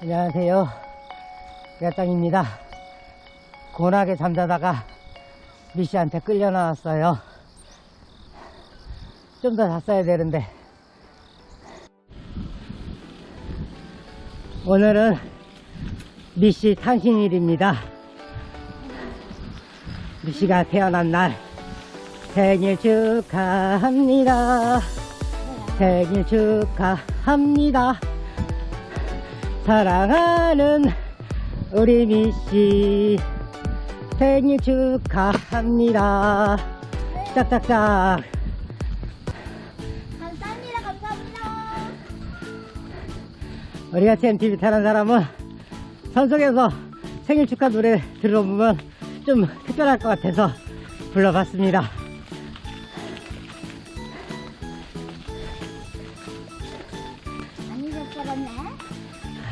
안녕하세요. 야짱입니다. 고나게 잠자다가 미씨한테 끌려 나왔어요. 좀 더 잤어야 되는데. 오늘은 미씨 탄신일입니다. 미씨가 태어난 날 생일 축하합니다. 생일 축하합니다. 사랑하는 우리 미씨 생일 축하합니다. 짝짝짝. 감사합니다. 감사합니다. 우리 같이 MTV 타는 사람은 선속에서 생일 축하 노래 들어보면 좀 특별할 것 같아서 불러봤습니다.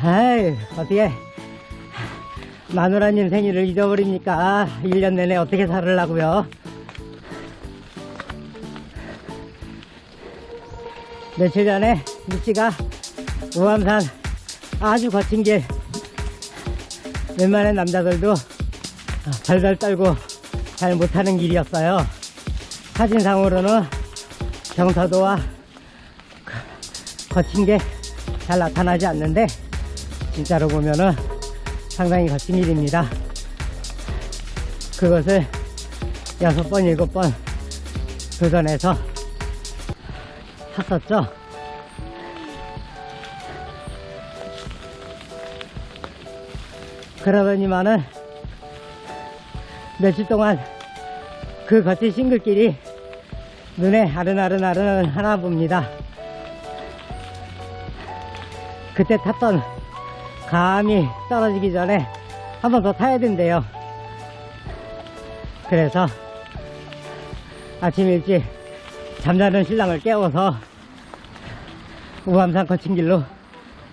아이, 어떻게 마누라님 생일을 잊어버립니까? 1년 내내 어떻게 살으려고요? 며칠 전에 미치가 우암산 아주 거친 길 웬만한 남자들도 발발 떨고 잘 못하는 길이었어요. 사진상으로는 경사도와 거친 게 잘 나타나지 않는데 진짜로 보면은 상당히 거친 일입니다. 그것을 여섯 번, 일곱 번 도전해서 탔었죠. 그러더니만은 며칠 동안 그 거친 싱글길이 눈에 아른아른아른 하나 봅니다. 그때 탔던 감이 떨어지기 전에 한 번 더 타야 된대요. 그래서 아침 일찍 잠자는 신랑을 깨워서 우암산 거친 길로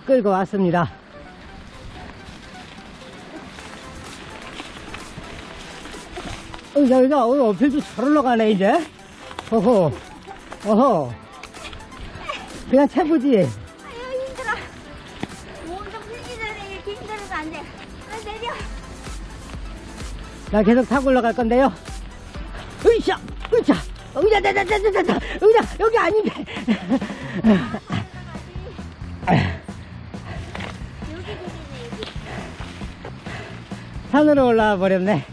끌고 왔습니다. 어, 여기가 오늘 어필도 잘 올라가네, 이제. 어허, 어허. 그냥 채부지. 나 계속 타고 올라갈 건데요. 으쌰, 으쌰, 으쌰, 자, 자, 자, 으쌰, 여기 아닌데. 산으로 올라와 버렸네.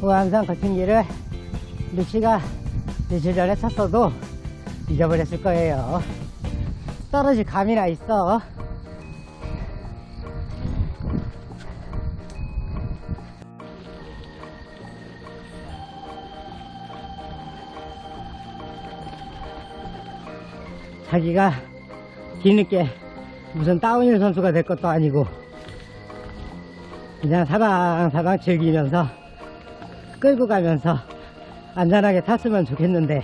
우암산 거친 길을 루시가 며칠 전에 탔어도 잊어버렸을 거예요. 떨어질 감이나 있어. 자기가 뒤늦게 무슨 다운힐 선수가 될 것도 아니고 그냥 사방사방 즐기면서 끌고 가면서 안전하게 탔으면 좋겠는데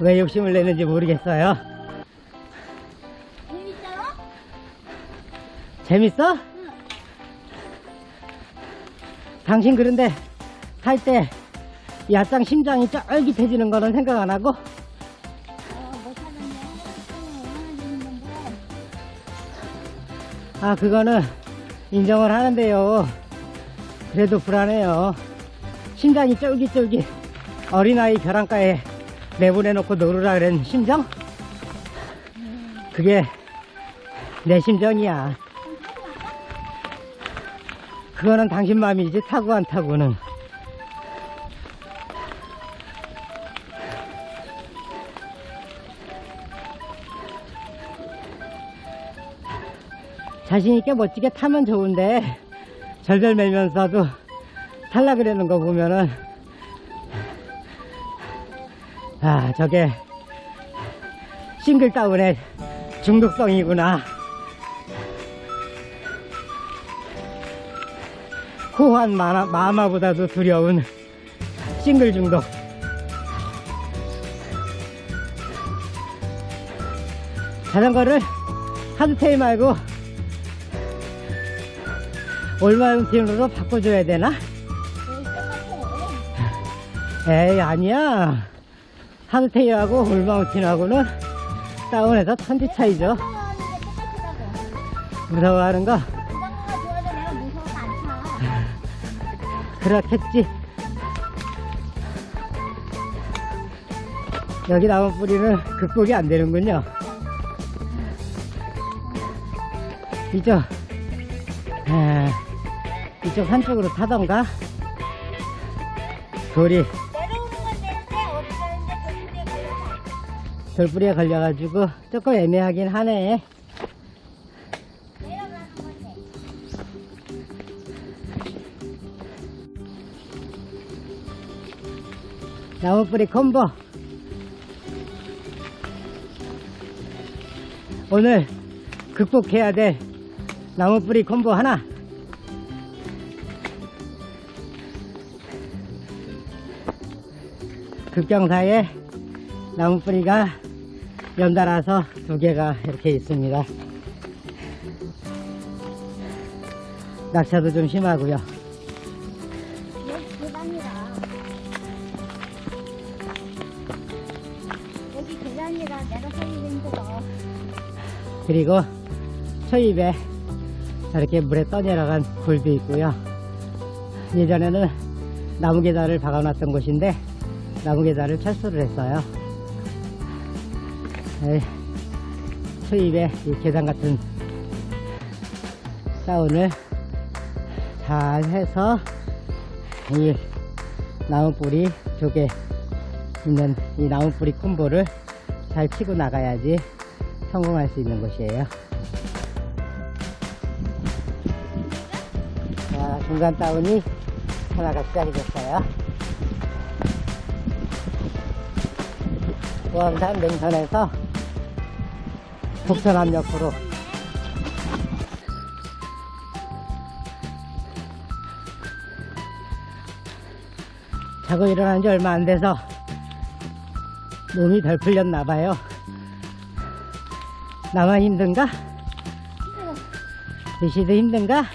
왜 욕심을 내는지 모르겠어요. 재밌어요? 재밌어? 응. 당신 그런데 탈 때 야짱 심장이 쫄깃해지는 거는 생각 안 하고 어. 아 그거는 인정을 하는데요 그래도 불안해요 심장이 쫄깃쫄깃 어린아이 벼랑가에 내보내놓고 놀으라 그런 심정? 그게 내 심정이야 그거는 당신 마음이지 타고 안 타고는 자신있게 멋지게 타면 좋은데 절절 매면서도 탈라 그러는 거 보면은 아 저게 싱글 다운의 중독성이구나 호환 마마, 마마보다도 두려운 싱글 중독 자전거를 하드 테일 말고 올마운틴으로 바꿔줘야 되나? 에이 아니야. 하드테일하고 올마운틴하고는 다운해서 천지 차이죠. 무서워하는 거. 그렇겠지. 여기 나무 뿌리는 극복이 안 되는군요. 이쪽. 에, 이쪽 한쪽으로 타던가? 돌이 돌뿌리에 걸려가지고 조금 애매하긴 하네. 나무뿌리 콤보 오늘 극복해야 될 나무뿌리 콤보 하나 급경사에 나무뿌리가 연달아서 두 개가 이렇게 있습니다 낙차도 좀 심하고요 여기 계단이라. 여기 계단이라 내려서기 힘들어. 그리고 초입에 이렇게 물에 떠내려간 굴도 있고요. 예전에는 나무 계단을 박아놨던 곳인데 나무 계단을 철수를 했어요. 네, 초입에 이 계단 같은 다운을 잘 해서 이 나무 뿌리 두개 있는 이 나무 뿌리 콤보를 잘 치고 나가야지 성공할 수 있는 곳이에요. 자, 중간 다운이 하나가 시작이 됐어요. 보암산 능선에서 북서남 옆으로 자고 일어난 지 얼마 안 돼서 몸이 덜 풀렸나 봐요. 나만 힘든가? 리시도 힘든가?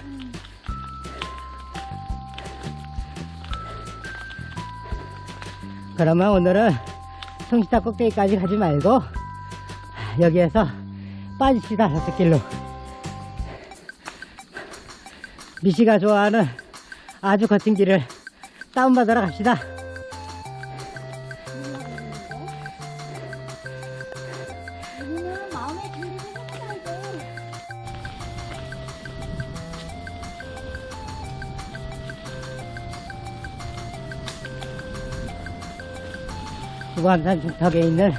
그러면 오늘은 성시타 꼭대기까지 가지 말고 여기에서 빠집시다 저쪽 길로 미시가 좋아하는 아주 거친 길을 다운받으러 갑시다. 수관산 중턱에 있는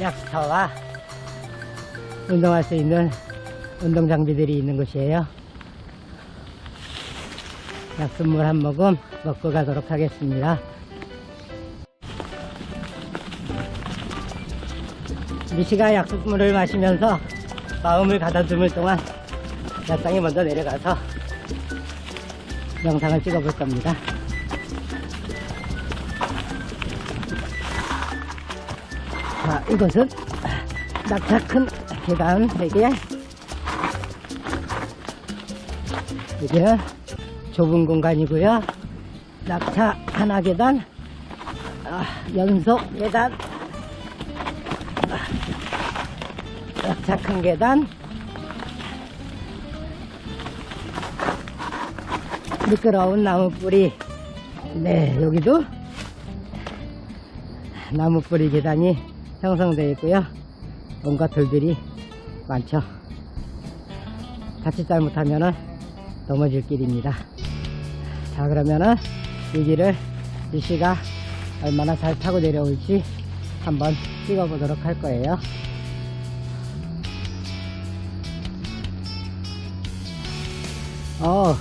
약스터와 운동할 수 있는 운동 장비들이 있는 곳이에요. 약수물 한 모금 먹고 가도록 하겠습니다. 미시가 약수물을 마시면서 마음을 가다듬을 동안 약상이 먼저 내려가서 영상을 찍어볼 겁니다. 자, 이것은 낙차 큰 계단 3개. 여기는 좁은 공간이고요. 낙차 하나 계단, 아, 연속 계단, 아, 낙차 큰 계단, 미끄러운 나무 뿌리. 네, 여기도 나무 뿌리 계단이 형성되어 있고요. 온갖 돌들이 많죠. 자칫 잘못하면은 넘어질 길입니다. 자, 그러면은 이 길을 이 씨가 얼마나 잘 타고 내려올지 한번 찍어 보도록 할 거예요. 어,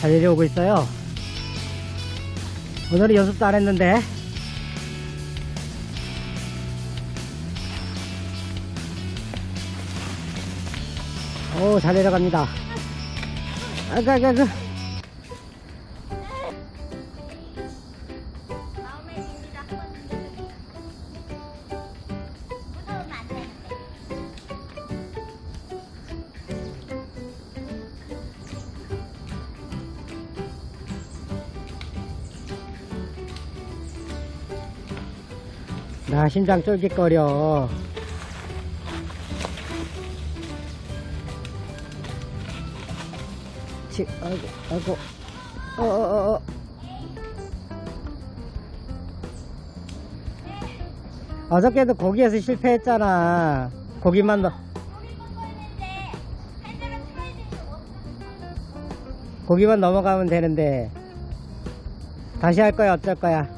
잘 내려오고 있어요. 오늘은 연습도 안 했는데 오, 잘 내려갑니다. 아가, 아가, 아가. 나 심장 쫄깃거려. 치, 아이고, 아이고. 어, 어, 어, 어. 어저께도 거기에서 실패했잖아. 거기만 넣, 고기 먹고 있는데 핸들을 풀어야 되는데 없어. 거기만 넘어가면 되는데. 다시 할 거야, 어쩔 거야?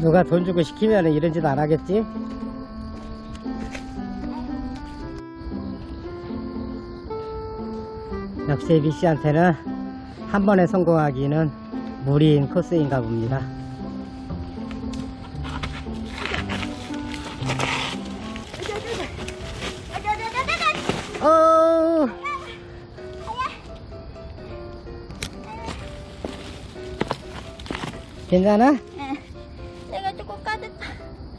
누가 돈 주고 시키면 이런 짓 안 하겠지? 역시 미씨한테는 한 번에 성공하기는 무리인 코스인가 봅니다. 어, 괜찮아?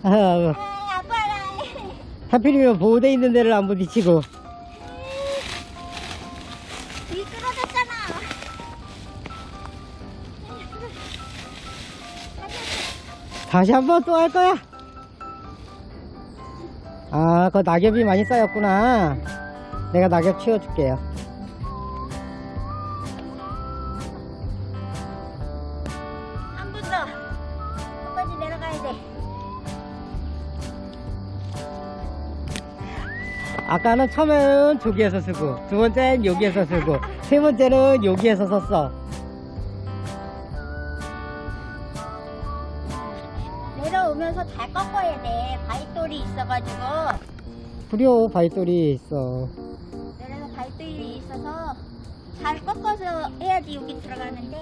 아, 아, 아파라. 하필이면 보호대 있는 데를 안 부딪히고. 미끄러졌잖아. 다시 한 번 또 할 거야. 아, 그 낙엽이 많이 쌓였구나. 내가 낙엽 치워줄게요. 아까는 처음에는 저기에서 쓰고, 두 번째는 여기에서 쓰고, 세 번째는 여기에서 썼어. 내려오면서 잘 꺾어야 돼. 바위돌이 있어가지고. 구려 바위돌이 있어. 내려서 바위돌이 있어서 잘 꺾어서 해야지 여기 들어가는데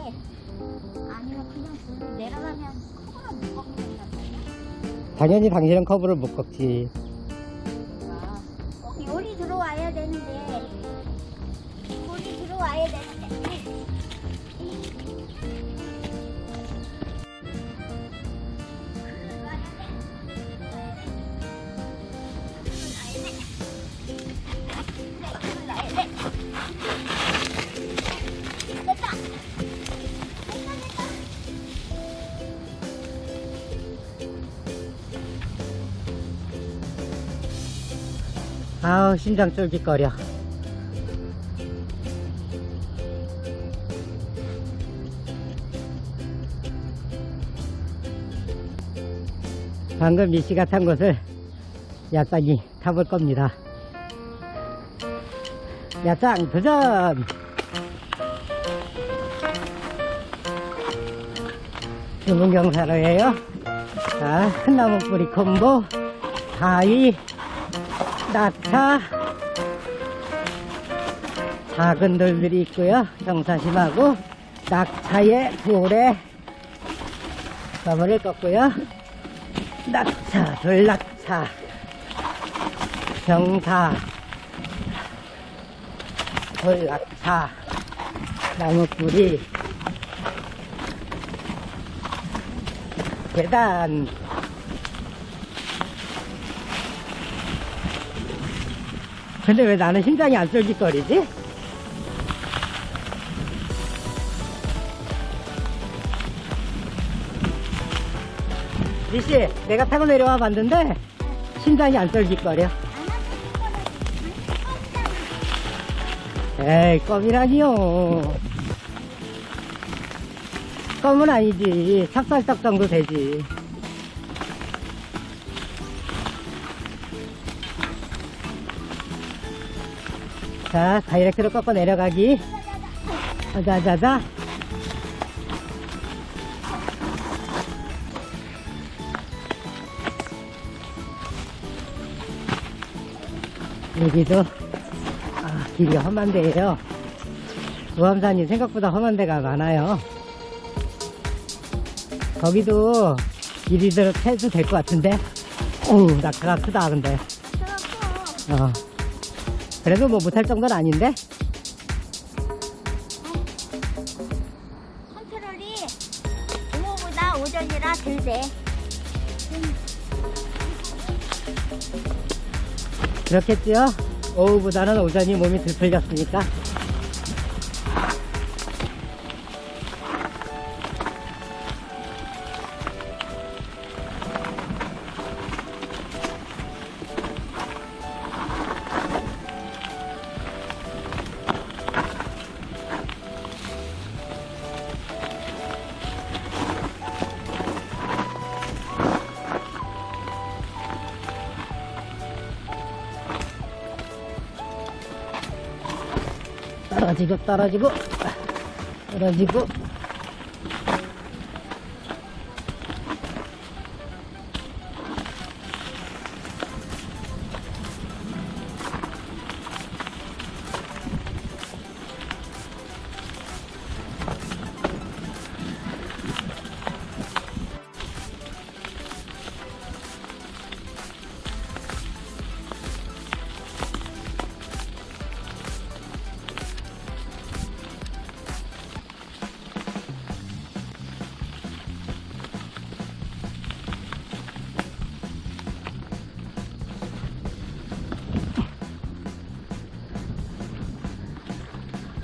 아니면 그냥 내려가면 커버가 못 꺾는 단 말이야. 당연히 당신은 커브를 못 꺾지. 어, 요리 들어와야 되는데. 요리 들어와야 되는데 아우, 심장 쫄깃거려. 방금 미씨가 탄 곳을 야짱이 타볼 겁니다. 야짱 도전! 주문 경사로예요. 자, 큰 나무 뿌리 콤보, 바위, 낙타, 작은 돌들이 있고요. 경사심하고 낙차에 돌에 나무를 꺾고요. 낙차, 돌낙차, 경사, 돌낙차, 나무뿌리, 계단, 근데 왜 나는 심장이 안 쫄깃거리지? 리씨, 내가 타고 내려와 봤는데 심장이 안 쫄깃거려. 에이, 껌이라니요. 껌은 아니지. 찹쌀떡 정도 되지. 자, 다이렉트로 꺾어 내려가기. 자자자. 여기도 아, 길이 험한 데예요. 우암산이 생각보다 험한 데가 많아요. 거기도 길이 들어 해도 될 것 같은데. 어우, 낙타가 크다, 근데. 어. 그래도 뭐 못할 정도는 아닌데. 컨트롤이 오후보다 오전이라 들대. 그렇겠지요? 오후보다는 오전이 몸이 들풀렸으니까. 떨어지고 떨어지고 떨어지고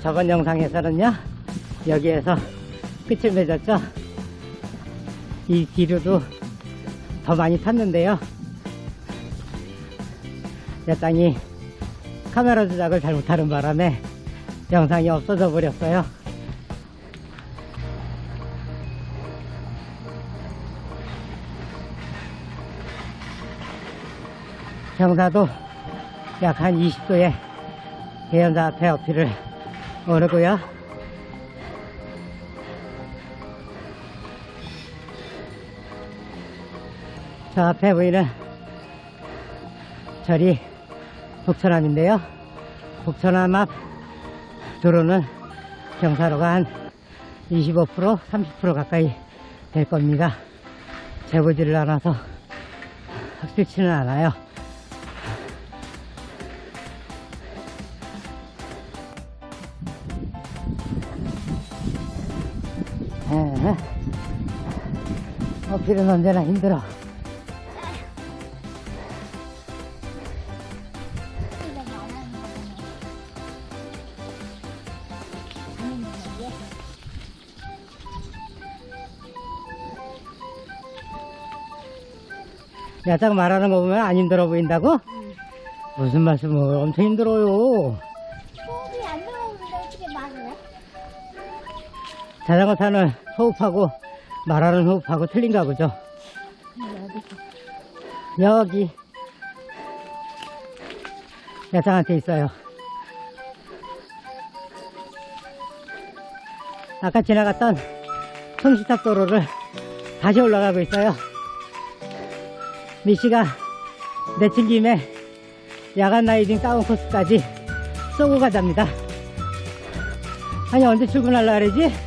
저번 영상에서는요 여기에서 끝을 맺었죠? 이 뒤로도 더 많이 탔는데요. 여장이 카메라 조작을 잘 못하는 바람에 영상이 없어져 버렸어요. 경사도 약 한 20도의 대연사 앞에 어필을 오르고요. 저 앞에 보이는 절이 북천암인데요. 북천암 앞 도로는 경사로가 한 25% 30% 가까이 될 겁니다. 재보지를 않아서 확실치는 않아요. 에, 어필은 언제나 힘들어. 이거 말하는 거 보면 안 힘들어 보인다고? 무슨 말씀을 엄청 힘들어요. 자전거 타는 호흡하고 말하는 호흡하고 틀린가 보죠. 여기 야장한테 있어요. 아까 지나갔던 성시탑 도로를 다시 올라가고 있어요. 미씨가 내친 김에 야간 라이딩 다운 코스까지 쏘고 가답니다. 아니 언제 출근하려 그러지?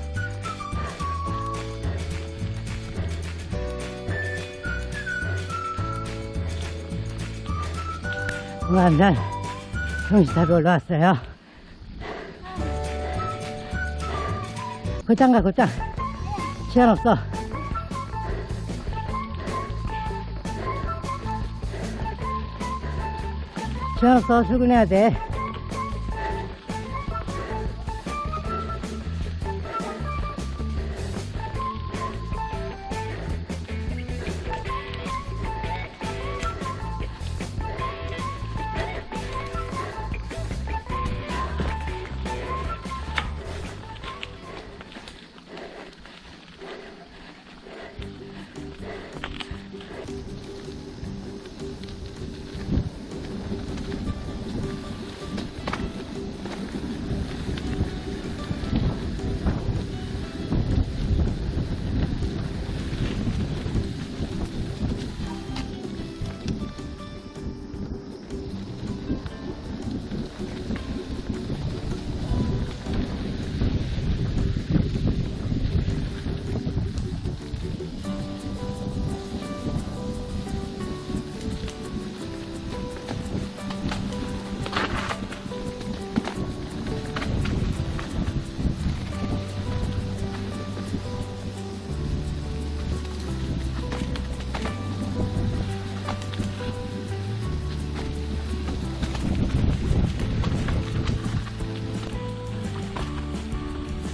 완전 성시탑에 올라왔어요. 곧장 가, 곧장. 시간 없어. 시간 없어, 출근해야 돼.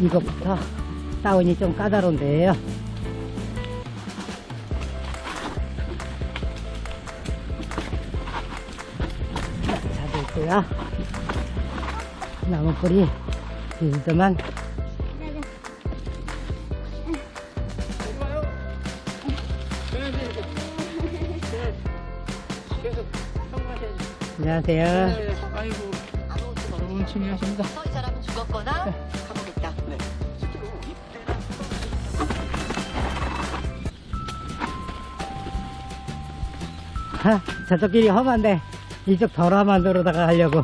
이것부터 다운이 좀 까다로운데요. 자도 있고요. 나무 뿌리 길더만 안녕하세요. 아이고, 좋은 취미 하십니다. 저쪽 길이 험한데 이쪽 더러만 도로다가 가려고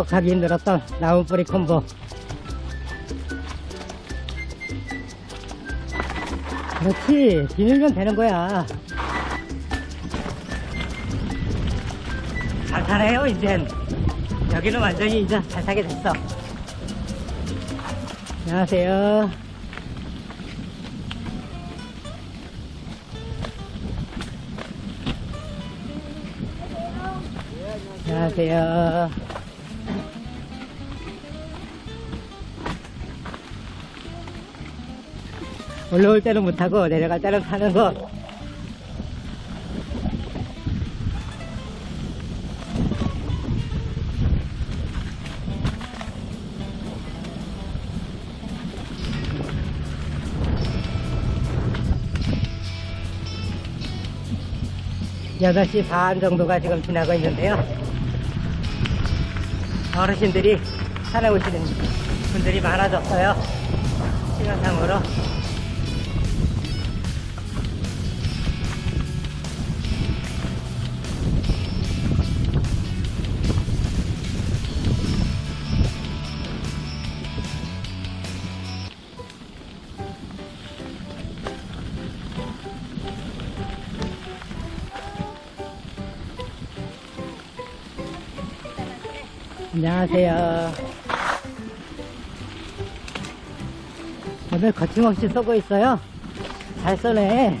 극복하기 힘들었던 나무뿌리 콤보. 그렇지. 비밀면 되는 거야. 잘 타네요 이젠. 여기는 완전히 이제 잘 타게 됐어. 안녕하세요. 안녕하세요 올라올 때는 못 타고 내려갈 때는 타는 거. 여덟 시 반 정도가 지금 지나고 있는데요. 어르신들이 산에 오시는 분들이 많아졌어요. 시간상으로. 안녕하세요. 오늘 거침없이 쏘고 있어요. 잘 쏘네.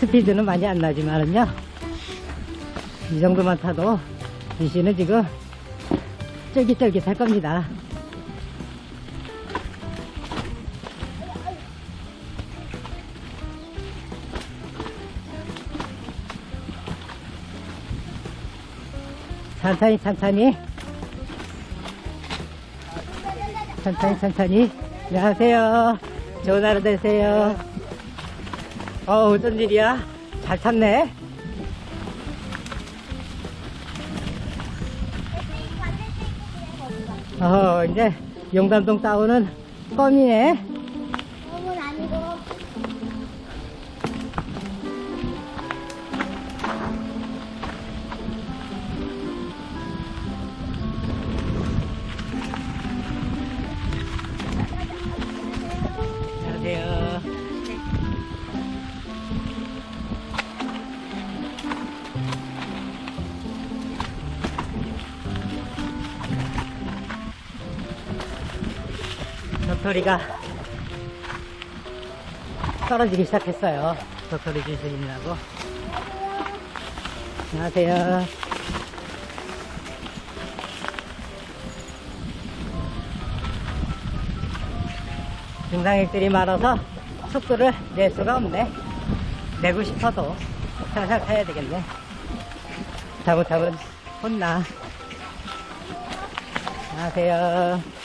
스피드는 많이 안 나지만은요. 이 정도만 타도 이씨는 지금 쫄깃쫄깃할 겁니다. 천천히 천천히. 천천히 천천히. 안녕하세요. 좋은 하루 되세요. 어 어쩐 일이야? 잘 탔네. 어 이제 용담동 따오는 껌이네 도토리가 떨어지기 시작했어요. 도토리 주스님이라고. 안녕하세요. 등산객들이 많아서 속도를 낼 수가 없네. 내고 싶어도 살살 타야 되겠네. 잘못하면 혼나. 안녕하세요.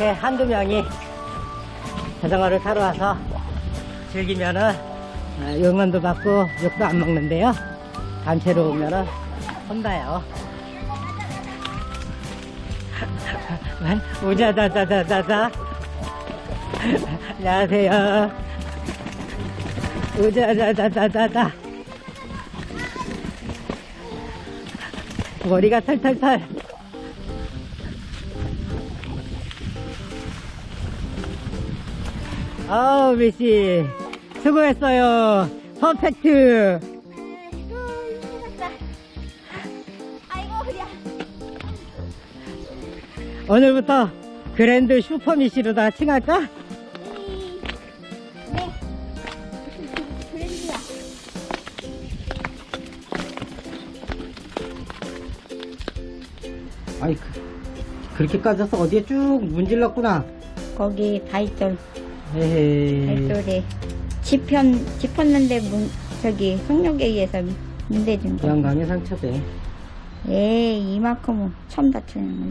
이렇게 한두 명이 자전거를 타러 와서 즐기면은 어, 응원도 받고 욕도 안 먹는데요. 단체로 오면은 혼나요. 우자자자자자자. 안녕하세요. 우자자자자자자. 머리가 털털털. 아우, 미씨. 수고했어요. 퍼펙트. 아이고 그냥. 오늘부터 그랜드 슈퍼 미씨로다 칭할까? 이- 네. 브랜드야. 아이, 그, 그렇게 까져서 어디에 쭉 문질렀구나. 거기 발돌 에헤이. 발돌에 짚현 짚었는데 문 저기 속력에 의해서 문대 준 거. 양강에 상처돼. 에이 이만큼은 처음 다치는 거.